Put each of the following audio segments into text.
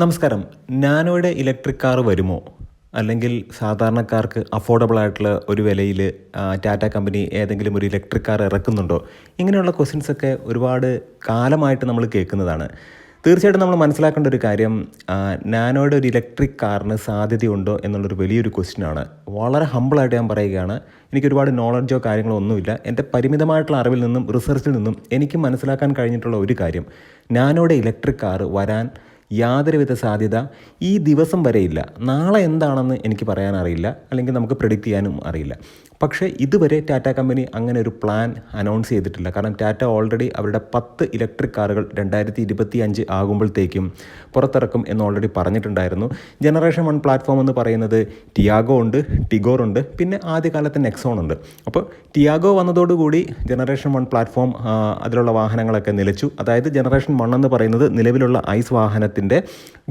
നമസ്കാരം. നാനോയുടെ electric car വരുമോ? അല്ലെങ്കിൽ സാധാരണക്കാർക്ക് അഫോർഡബിൾ ആയിട്ടുള്ള ഒരു വിലയിൽ ടാറ്റ കമ്പനി ഏതെങ്കിലും ഒരു ഇലക്ട്രിക് കാർ ഇറക്കുന്നുണ്ടോ? ഇങ്ങനെയുള്ള ക്വസ്റ്റ്യൻസൊക്കെ ഒരുപാട് കാലമായിട്ട് നമ്മൾ കേൾക്കുന്നതാണ്. തീർച്ചയായിട്ടും നമ്മൾ മനസ്സിലാക്കേണ്ട ഒരു കാര്യം നാനോയുടെ ഒരു ഇലക്ട്രിക് കാറിന് സാധ്യതയുണ്ടോ എന്നുള്ളൊരു വലിയൊരു ക്വസ്റ്റ്യനാണ് വളരെ ഹമ്പിളായിട്ട് ഞാൻ പറയുകയാണ്. എനിക്ക് ഒരുപാട് നോളജോ കാര്യങ്ങളോ ഒന്നുമില്ല. എന്റെ പരിമിതമായിട്ടുള്ള അറിവിൽ നിന്നും റിസർച്ചിൽ നിന്നും എനിക്ക് മനസ്സിലാക്കാൻ കഴിഞ്ഞിട്ടുള്ള ഒരു കാര്യം നാനോയുടെ ഇലക്ട്രിക് കാർ വരാൻ യാതൊരുവിധ സാധ്യത ഈ ദിവസം വരെയില്ല നാളെ എന്താണെന്ന് എനിക്ക് പറയാനറിയില്ല അല്ലെങ്കിൽ നമുക്ക് പ്രെഡിക്റ്റ് ചെയ്യാനും അറിയില്ല. പക്ഷേ ഇതുവരെ ടാറ്റ കമ്പനി അങ്ങനെ ഒരു പ്ലാൻ അനൗൺസ് ചെയ്തിട്ടില്ല. കാരണം ടാറ്റ ഓൾറെഡി അവരുടെ പത്ത് ഇലക്ട്രിക് കാറുകൾ രണ്ടായിരത്തി ഇരുപത്തി അഞ്ച് ആകുമ്പോഴത്തേക്കും പുറത്തിറക്കും എന്ന് ഓൾറെഡി പറഞ്ഞിട്ടുണ്ടായിരുന്നു. ജനറേഷൻ വൺ പ്ലാറ്റ്ഫോം എന്ന് പറയുന്നത് ടിയാഗോ ഉണ്ട് ടിഗോർ ഉണ്ട് പിന്നെ ആദ്യകാലത്ത് നെക്സോൺ ഉണ്ട്. അപ്പോൾ ടിയാഗോ വന്നതോടുകൂടി ജനറേഷൻ വൺ പ്ലാറ്റ്ഫോം അതിലുള്ള വാഹനങ്ങളൊക്കെ നിലച്ചു. അതായത് ജനറേഷൻ വൺ എന്ന് പറയുന്നത് നിലവിലുള്ള ഐസ് വാഹനത്തിന്റെ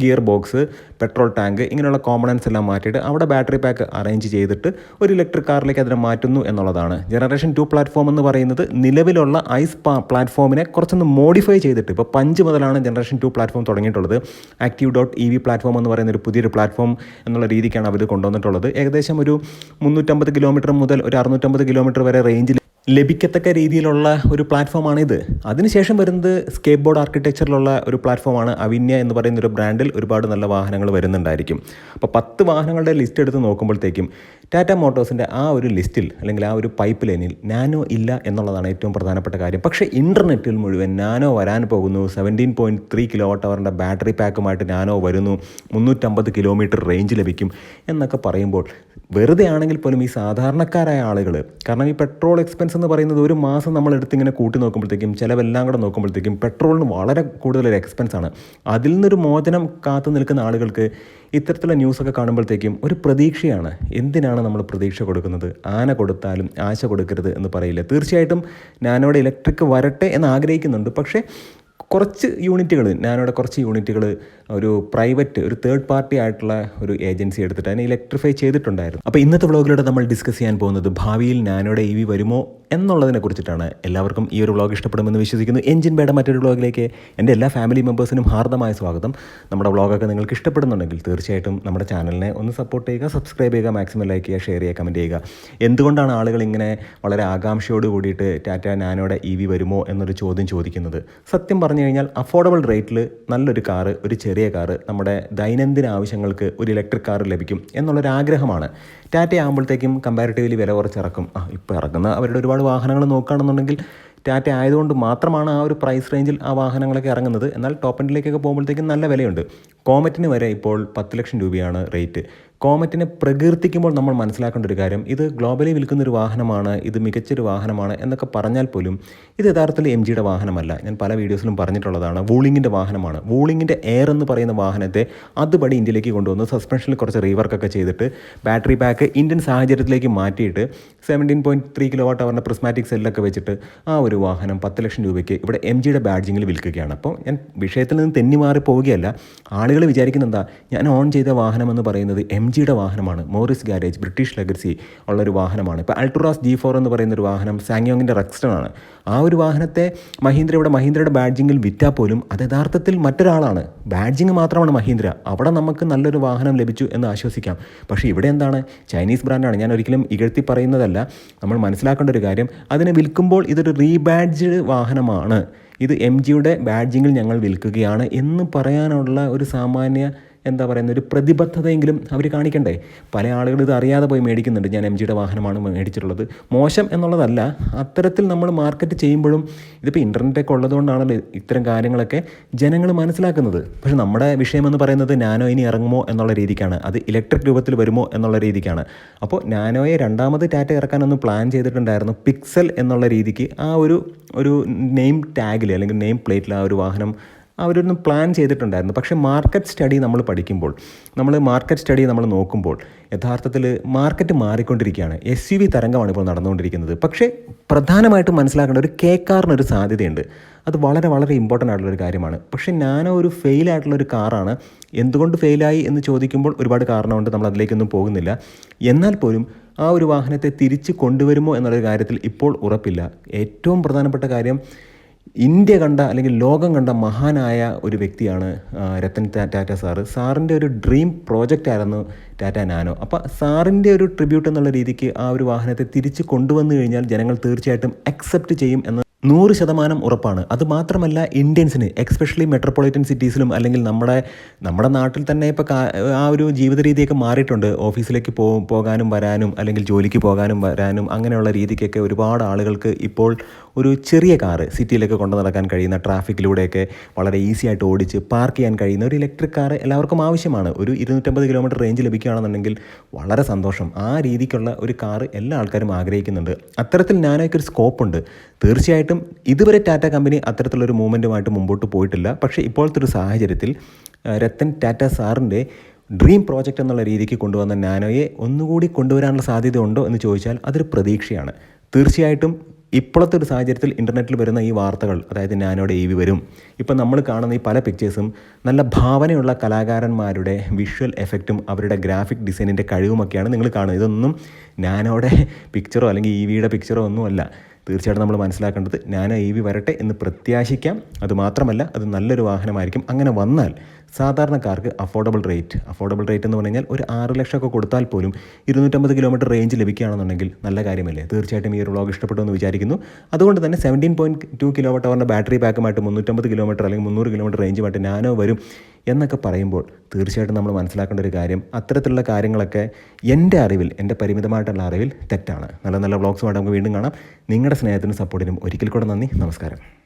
ഗിയർ ബോക്സ് പെട്രോൾ ടാങ്ക് ഇങ്ങനെയുള്ള കോമ്പണൻസ് എല്ലാം മാറ്റിയിട്ട് അവിടെ ബാറ്ററി പാക്ക് അറേഞ്ച് ചെയ്തിട്ട് ഒരു ഇലക്ട്രിക് കാറിലേക്ക് അതിനെ മാറ്റുന്നു എന്നുള്ളതാണ്. ജനറേഷൻ ടു പ്ലാറ്റ്ഫോം എന്ന് പറയുന്നത് നിലവിലുള്ള ഐസ് പ്ലാറ്റ്ഫോമിനെ കുറച്ചൊന്ന് മോഡിഫൈ ചെയ്തിട്ട് ഇപ്പോൾ പഞ്ച് മുതലാണ് generation two platform തുടങ്ങിയിട്ടുള്ളത്. Active dot E V platform എന്ന് പറയുന്ന ഒരു പുതിയൊരു പ്ലാറ്റ്ഫോം എന്നുള്ള രീതിക്കാണ് അവർ കൊണ്ടുവന്നിട്ടുള്ളത്. ഏകദേശം ഒരു മുന്നൂറ്റമ്പത് കിലോമീറ്റർ മുതൽ ഒരു അറുന്നൂറ്റമ്പത് കിലോമീറ്റർ വരെ റേഞ്ചിൽ ലഭിക്കത്തക്ക രീതിയിലുള്ള ഒരു പ്ലാറ്റ്ഫോമാണ് പ്ലാറ്റ്ഫോമാണിത് അതിനുശേഷം വരുന്നത് സ്കേപ്പ് ബോർഡ് ആർക്കിടെക്ചറിലുള്ള ഒരു പ്ലാറ്റ്ഫോമാണ് അവിന്യ എന്ന് പറയുന്ന ഒരു ബ്രാൻഡിൽ ഒരുപാട് നല്ല വാഹനങ്ങൾ വരുന്നുണ്ടായിരിക്കും. അപ്പോൾ പത്ത് വാഹനങ്ങളുടെ ലിസ്റ്റ് എടുത്ത് നോക്കുമ്പോഴത്തേക്കും ടാറ്റ മോട്ടോഴ്സിന്റെ ആ ഒരു ലിസ്റ്റിൽ അല്ലെങ്കിൽ ആ ഒരു പൈപ്പ് ലൈനിൽ നാനോ ഇല്ല എന്നുള്ളതാണ് ഏറ്റവും പ്രധാനപ്പെട്ട കാര്യം. പക്ഷേ ഇന്റർനെറ്റിൽ മുഴുവൻ നാനോ വരാൻ പോകുന്നു. Seventeen point three kilo watt അവറിന്റെ battery പാക്കുമായിട്ട് നാനോ വരുന്നു. മുന്നൂറ്റമ്പത് കിലോമീറ്റർ റേഞ്ച് ലഭിക്കും എന്നൊക്കെ പറയുമ്പോൾ വെറുതെ ആണെങ്കിൽ പോലും ഈ സാധാരണക്കാരായ ആളുകൾ കാരണം ഈ പെട്രോൾ എക്സ്പെൻസ് എന്ന് പറയുന്നത് ഒരു മാസം നമ്മൾ എടുത്തിങ്ങനെ കൂട്ടി നോക്കുമ്പോഴത്തേക്കും ചിലവെല്ലാം കൂടെ നോക്കുമ്പോഴത്തേക്കും പെട്രോളിന് വളരെ കൂടുതലൊരു എക്സ്പെൻസ് ആണ്. അതിൽ നിന്നൊരു മോചനം കാത്തു നിൽക്കുന്ന ആളുകൾക്ക് ഇത്തരത്തിലുള്ള ന്യൂസൊക്കെ കാണുമ്പോഴത്തേക്കും ഒരു പ്രതീക്ഷയാണ്. എന്തിനാണ് നമ്മൾ പ്രതീക്ഷ കൊടുക്കുന്നത്? ആന കൊടുത്താലും ആശ കൊടുക്കരുത് എന്ന് പറയില്ല. തീർച്ചയായിട്ടും ഞാനവിടെ ഇലക്ട്രിക് വരട്ടെ എന്ന് ആഗ്രഹിക്കുന്നുണ്ട്. പക്ഷേ കുറച്ച് യൂണിറ്റുകൾ ഞാനവിടെ കുറച്ച് യൂണിറ്റുകൾ ഒരു പ്രൈവറ്റ് ഒരു തേർഡ് പാർട്ടി ആയിട്ടുള്ള ഒരു ഏജൻസി എടുത്തിട്ട് അതിനെ ഇലക്ട്രിഫൈ ചെയ്തിട്ടുണ്ടായിരുന്നു. അപ്പോൾ ഇന്നത്തെ വ്ളോഗിലൂടെ നമ്മൾ ഡിസ്കസ് ചെയ്യാൻ പോകുന്നത് ഭാവിയിൽ നാനോയുടെ ഇ വി വരുമോ എന്നുള്ളതിനെ കുറിച്ചിട്ടാണ്. എല്ലാവർക്കും ഈ ഒരു വ്ളോഗ് ഇഷ്ടപ്പെടുമെന്ന് വിശ്വസിക്കുന്നു. എഞ്ചിൻ ബേഡ മറ്റൊരു വ്ളോഗിലേക്ക് എന്റെ എല്ലാ ഫാമിലി മെമ്പേഴ്സിനും ഹാർദമായ സ്വാഗതം. നമ്മുടെ വ്ളോഗൊക്കെ നിങ്ങൾക്ക് ഇഷ്ടപ്പെടുന്നുണ്ടെങ്കിൽ തീർച്ചയായിട്ടും നമ്മുടെ ചാനലിനെ ഒന്ന് സപ്പോർട്ട് ചെയ്യുക സബ്സ്ക്രൈബ് ചെയ്യുക മാക്സിമം ലൈക്ക് ചെയ്യുക ഷെയർ ചെയ്യുക കമന്റ് ചെയ്യുക. എന്തുകൊണ്ടാണ് ആളുകൾ ഇങ്ങനെ വളരെ ആകാംക്ഷയോട് കൂടിയിട്ട് ടാറ്റ നാനോയുടെ ഇ വി വരുമോ എന്നൊരു ചോദ്യം ചോദിക്കുന്നത്? സത്യം പറഞ്ഞു കഴിഞ്ഞാൽ അഫോർഡബിൾ റേറ്റിൽ നല്ലൊരു കാറ് ഒരു ചെറിയ കാറ് നമ്മുടെ ദൈനംദിന ആവശ്യങ്ങൾക്ക് ഒരു ഇലക്ട്രിക് കാർ ലഭിക്കും എന്നുള്ളൊരു ആഗ്രഹമാണ് ടാറ്റ ആകുമ്പോഴത്തേക്കും കമ്പാരിറ്റീവ്ലി വില കുറച്ചിറക്കും. ആ ഇപ്പോൾ ഇറക്കുന്ന അവരുടെ ഒരുപാട് വാഹനങ്ങൾ നോക്കുകയാണെന്നുണ്ടെങ്കിൽ ടാറ്റ ആയതുകൊണ്ട് മാത്രമാണ് ആ ഒരു പ്രൈസ് റേഞ്ചിൽ ആ വാഹനങ്ങളൊക്കെ ഇറങ്ങുന്നത്. എന്നാൽ ടോപ്പ് എൻഡിലേക്കൊക്കെ പോകുമ്പോഴത്തേക്കും നല്ല വിലയുണ്ട്. കോമറ്റിന് വരെ ഇപ്പോൾ പത്ത് ലക്ഷം രൂപയാണ് റേറ്റ് കോമറ്റിനെ പ്രകീർത്തിക്കുമ്പോൾ നമ്മൾ മനസ്സിലാക്കേണ്ട ഒരു കാര്യം ഇത് ഗ്ലോബലി വിൽക്കുന്ന ഒരു വാഹനമാണ് ഇത് മികച്ചൊരു വാഹനമാണ് എന്നൊക്കെ പറഞ്ഞാൽ പോലും ഇത് യഥാർത്ഥത്തിൽ എം ജിയുടെ വാഹനമല്ല. ഞാൻ പല വീഡിയോസിലും പറഞ്ഞിട്ടുള്ളതാണ് വൂളിങ്ങിന്റെ വാഹനമാണ്. വൂളിങ്ങിന്റെ എയർ എന്ന് പറയുന്ന വാഹനത്തെ അതുപടി ഇന്ത്യയിലേക്ക് കൊണ്ടുവന്ന് സസ്പെൻഷനിൽ കുറച്ച് റീവർക്കൊക്കെ ചെയ്തിട്ട് ബാറ്ററി പാക്ക് ഇന്ത്യൻ സാഹചര്യത്തിലേക്ക് മാറ്റിയിട്ട് seventeen point three kilo watt അവറിന്റെ prismatic സെല്ലൊക്കെ വെച്ചിട്ട് ആ ഒരു വാഹനം പത്ത് ലക്ഷം രൂപയ്ക്ക് ഇവിടെ എം ജിയുടെ ബാഡ്ജിങ്ങിൽ വിൽക്കുകയാണ്. അപ്പോൾ ഞാൻ വിഷയത്തിൽ നിന്ന് തെന്നി മാറി പോവുകയല്ല. ആളുകൾ വിചാരിക്കുന്ന എന്താ? ഞാൻ ഓൺ ചെയ്ത വാഹനം എന്ന് പറയുന്നത് എം ജിയുടെ വാഹനമാണ്. മോറിസ് ഗാരേജ് ബ്രിട്ടീഷ് ലെഗസി ഉള്ളൊരു വാഹനമാണ്. ഇപ്പോൾ അൾട്രാസ് ജി ഫോർ എന്ന് പറയുന്ന ഒരു വാഹനം സാങ്യോങ്ങിന്റെ റെക്സ്റ്റൺ ആണ്. ആ ഒരു വാഹനത്തെ മഹീന്ദ്ര ഇവിടെ മഹീന്ദ്രയുടെ ബാഡ്ജിങ്ങിൽ വിറ്റാൽ പോലും അത് യഥാർത്ഥത്തിൽ മറ്റൊരാളാണ്. ബാഡ്ജിങ് മാത്രമാണ് മഹീന്ദ്ര. അവിടെ നമുക്ക് നല്ലൊരു വാഹനം ലഭിച്ചു എന്ന് ആശ്വസിക്കാം. പക്ഷേ ഇവിടെ എന്താണ്? ചൈനീസ് ബ്രാൻഡാണ്. ഞാൻ ഒരിക്കലും ഇകഴ്ത്തി പറയുന്നതല്ല. നമ്മൾ മനസ്സിലാക്കേണ്ട ഒരു കാര്യം അതിനെ വിൽക്കുമ്പോൾ ഇതൊരു റീബാഡ്ജ്ഡ് വാഹനമാണ്. ഇത് എം ജിയുടെ ബാഡ്ജിങ്ങിൽ ഞങ്ങൾ വിൽക്കുകയാണ് എന്ന് പറയാനുള്ള ഒരു സാമാന്യ എന്താ പറയുന്ന ഒരു പ്രതിബദ്ധതയെങ്കിലും അവർ കാണിക്കണ്ടേ? പല ആളുകൾ ഇത് അറിയാതെ പോയി മേടിക്കുന്നുണ്ട്. ഞാൻ എം ജിയുടെ വാഹനമാണ് മേടിച്ചിട്ടുള്ളത്. മോശം എന്നുള്ളതല്ല അത്തരത്തിൽ നമ്മൾ മാർക്കറ്റ് ചെയ്യുമ്പോഴും ഇതിപ്പോൾ ഇന്റർനെറ്റൊക്കെ ഉള്ളതുകൊണ്ടാണല്ലോ ഇത്തരം കാര്യങ്ങളൊക്കെ ജനങ്ങൾ മനസ്സിലാക്കുന്നത്. പക്ഷേ നമ്മുടെ വിഷയമെന്ന് പറയുന്നത് നാനോ ഇനി ഇറങ്ങുമോ എന്നുള്ള രീതിക്കാണ്. അത് ഇലക്ട്രിക് രൂപത്തിൽ വരുമോ എന്നുള്ള രീതിക്കാണ്. അപ്പോൾ നാനോയെ രണ്ടാമത് ടാറ്റ ഇറക്കാനൊന്ന് പ്ലാൻ ചെയ്തിട്ടുണ്ടായിരുന്നു. പിക്സൽ എന്നുള്ള രീതിക്ക് ആ ഒരു ഒരു നെയിം ടാഗിൽ അല്ലെങ്കിൽ നെയിം പ്ലേറ്റിൽ ആ ഒരു വാഹനം അവരൊന്നും പ്ലാൻ ചെയ്തിട്ടുണ്ടായിരുന്നു. പക്ഷേ മാർക്കറ്റ് സ്റ്റഡി നമ്മൾ പഠിക്കുമ്പോൾ നമ്മൾ മാർക്കറ്റ് സ്റ്റഡി നമ്മൾ നോക്കുമ്പോൾ യഥാർത്ഥത്തിൽ മാർക്കറ്റ് മാറിക്കൊണ്ടിരിക്കുകയാണ്. എസ് യു വി തരംഗമാണ് ഇപ്പോൾ നടന്നുകൊണ്ടിരിക്കുന്നത്. പക്ഷേ പ്രധാനമായിട്ടും മനസ്സിലാക്കേണ്ട ഒരു കെ കാറിനൊരു സാധ്യതയുണ്ട്. അത് വളരെ വളരെ ഇമ്പോർട്ടന്റ് ആയിട്ടുള്ളൊരു കാര്യമാണ്. പക്ഷേ നാനോ ഒരു ഒരു കാറാണ് എന്തുകൊണ്ട് ഫെയിലായി എന്ന് ചോദിക്കുമ്പോൾ ഒരുപാട് കാരണമുണ്ട്. നമ്മൾ അതിലേക്കൊന്നും പോകുന്നില്ല. എന്നാൽ പോലും ആ ഒരു വാഹനത്തെ തിരിച്ച് കൊണ്ടുവരുമോ എന്നുള്ള കാര്യത്തിൽ ഇപ്പോൾ ഉറപ്പില്ല. ഏറ്റവും പ്രധാനപ്പെട്ട കാര്യം ഇന്ത്യ കണ്ട അല്ലെങ്കിൽ ലോകം കണ്ട മഹാനായ ഒരു വ്യക്തിയാണ് രത്തൻ ടാറ്റ സാറ്. സാറിന്റെ ഒരു ഡ്രീം പ്രോജക്റ്റ് ആയിരുന്നു ടാറ്റ നാനോ. അപ്പോൾ സാറിന്റെ ഒരു ട്രിബ്യൂട്ട് എന്നുള്ള രീതിക്ക് ആ ഒരു വാഹനത്തെ തിരിച്ച് കൊണ്ടുവന്നു കഴിഞ്ഞാൽ ജനങ്ങൾ തീർച്ചയായിട്ടും അക്സെപ്റ്റ് ചെയ്യും എന്ന് നൂറ് ശതമാനം ഉറപ്പാണ്. അത് മാത്രമല്ല ഇന്ത്യൻസിന് എക്സ്പെഷ്യലി മെട്രോപൊളിറ്റൻ സിറ്റീസിലും അല്ലെങ്കിൽ നമ്മുടെ നമ്മുടെ നാട്ടിൽ തന്നെ ഇപ്പോൾ ആ ഒരു ജീവിത രീതിയൊക്കെ മാറിയിട്ടുണ്ട്. ഓഫീസിലേക്ക് പോകാനും വരാനും അല്ലെങ്കിൽ ജോലിക്ക് പോകാനും വരാനും അങ്ങനെയുള്ള രീതിക്കൊക്കെ ഒരുപാട് ആളുകൾക്ക് ഇപ്പോൾ ഒരു ചെറിയ കാറ് സിറ്റിയിലേക്ക് കൊണ്ടു നടക്കാൻ കഴിയുന്ന ട്രാഫിക്കിലൂടെയൊക്കെ വളരെ ഈസി ആയിട്ട് ഓടിച്ച് പാർക്ക് ചെയ്യാൻ കഴിയുന്ന ഒരു ഇലക്ട്രിക് കാർ എല്ലാവർക്കും ആവശ്യമാണ്. ഒരു ഇരുന്നൂറ്റമ്പത് കിലോമീറ്റർ റേഞ്ച് ലഭിക്കുകയാണെന്നുണ്ടെങ്കിൽ വളരെ സന്തോഷം. ആ രീതിക്കുള്ള ഒരു കാറ് എല്ലാ ആൾക്കാരും ആഗ്രഹിക്കുന്നുണ്ട്. അത്തരത്തിൽ ഞാനൊക്കെ ഒരു സ്കോപ്പുണ്ട് തീർച്ചയായിട്ടും ഇതുവരെ ടാറ്റ കമ്പനി അത്തരത്തിലുള്ളൊരു മൂവ്മെന്റുമായിട്ട് മുമ്പോട്ട് പോയിട്ടില്ല. പക്ഷേ ഇപ്പോഴത്തെ ഒരു സാഹചര്യത്തിൽ രത്തൻ ടാറ്റ സാറിന്റെ ഡ്രീം പ്രോജക്റ്റ് എന്നുള്ള രീതിക്ക് കൊണ്ടുവന്ന നാനോയെ ഒന്നുകൂടി കൊണ്ടുവരാനുള്ള സാധ്യത ഉണ്ടോ എന്ന് ചോദിച്ചാൽ അതൊരു പ്രതീക്ഷയാണ്. തീർച്ചയായിട്ടും ഇപ്പോഴത്തെ ഒരു സാഹചര്യത്തിൽ ഇന്റർനെറ്റിൽ വരുന്ന ഈ വാർത്തകൾ അതായത് നാനോയുടെ ഇ വി വരും ഇപ്പം നമ്മൾ കാണുന്ന ഈ പല പിക്ചേഴ്സും നല്ല ഭാവനയുള്ള കലാകാരന്മാരുടെ വിഷ്വൽ എഫക്റ്റും അവരുടെ ഗ്രാഫിക് ഡിസൈനിന്റെ കഴിവുമൊക്കെയാണ് നിങ്ങൾ കാണുന്നത്. ഇതൊന്നും നാനോയുടെ പിക്ചറോ അല്ലെങ്കിൽ ഇ വിയുടെ പിക്ചറോ ഒന്നുമല്ല. തീർച്ചയായിട്ടും നമ്മൾ മനസ്സിലാക്കേണ്ടത് നാനോ ഇ വി വരട്ടെ എന്ന് പ്രത്യാശിക്കാം. അതുമാത്രമല്ല അത് നല്ലൊരു വാഹനമായിരിക്കും. അങ്ങനെ വന്നാൽ സാധാരണക്കാർക്ക് അഫോർഡബിൾ റേറ്റ് അഫോർഡബിൾ റേറ്റ് എന്ന് പറഞ്ഞാൽ ഒരു ആറ് ലക്ഷമൊക്കെ കൊടുത്താൽ പോലും ഇരുന്നൂറ്റമ്പത് കിലോമീറ്റർ റേഞ്ച് ലഭിക്കുകയാണെന്നുണ്ടെങ്കിൽ നല്ല കാര്യമല്ലേ? തീർച്ചയായിട്ടും ഈ ഒരു വ്ളോഗ് ഇഷ്ടപ്പെട്ടു എന്ന് വിചാരിക്കുന്നു. അതുകൊണ്ട് തന്നെ സെവന്റീൻ പോയിന്റ് ടു കിലോമീറ്റർ അവരുടെ ബാറ്ററി പാക്കുമായിട്ട് മുന്നൂറ്റമ്പത് കിലോമീറ്റർ അല്ലെങ്കിൽ മുന്നൂറ് കിലോമീറ്റർ റേഞ്ചുമായിട്ട് നാനോ വരും. എന്നൊക്കെ പറയുമ്പോൾ തീർച്ചയായിട്ടും നമ്മൾ മനസ്സിലാക്കേണ്ട ഒരു കാര്യം അത്തരത്തിലുള്ള കാര്യങ്ങളൊക്കെ എന്റെ അറിവിൽ എന്റെ പരിമിതമായിട്ടുള്ള അറിവിൽ തെറ്റാണ്. നല്ല നല്ല വ്ളോഗ്സുമായിട്ട് നമുക്ക് വീണ്ടും കാണാം. നിങ്ങളുടെ സ്നേഹത്തിനും സപ്പോർട്ടിനും ഒരിക്കൽ കൂടെ നന്ദി. നമസ്കാരം.